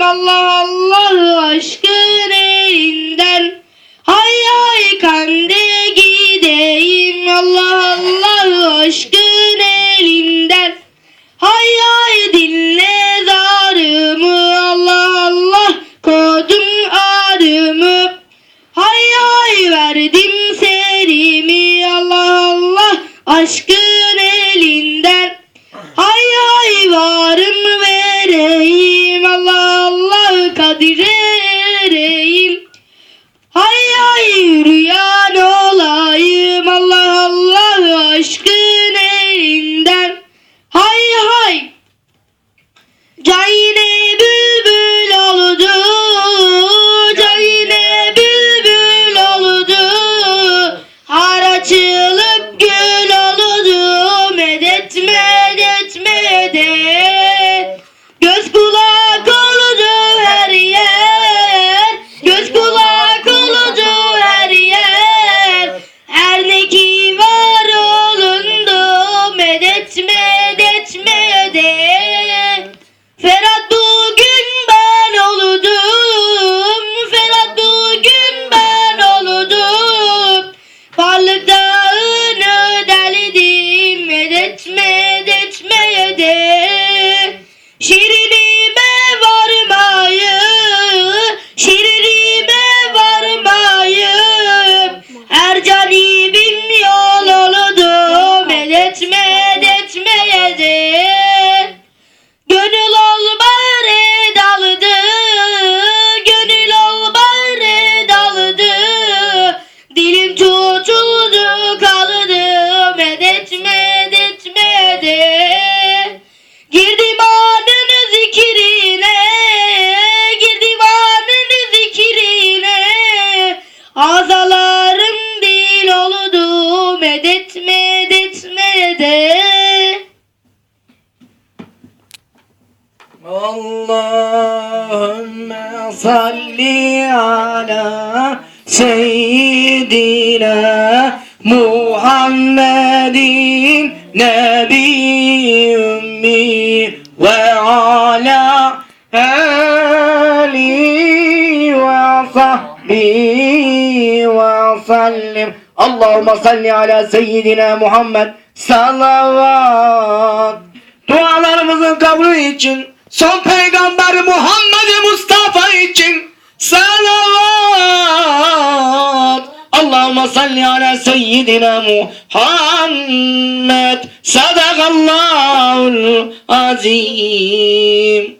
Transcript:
Allah Allah aşkın elinden Hay hay kande gideyim. Allah Allah aşkın elinden. Hay hay dinle zarımı Allah Allah kodum arımı. Hay hay verdim serimi. Allah Allah aşkın elinden. Hay hay varım যে Allahümme salli ala seyyidina Muhammedin nebi ümmi ve ala ali ve sahbi ve sallim. Allahümme salli ala seyyidina Muhammed salavat. Dualarımızın kabulü için Son peygamber Muhammed Mustafa için salavat. Allahümme salli ala seyyidina Muhammed. Sadakallahu azim.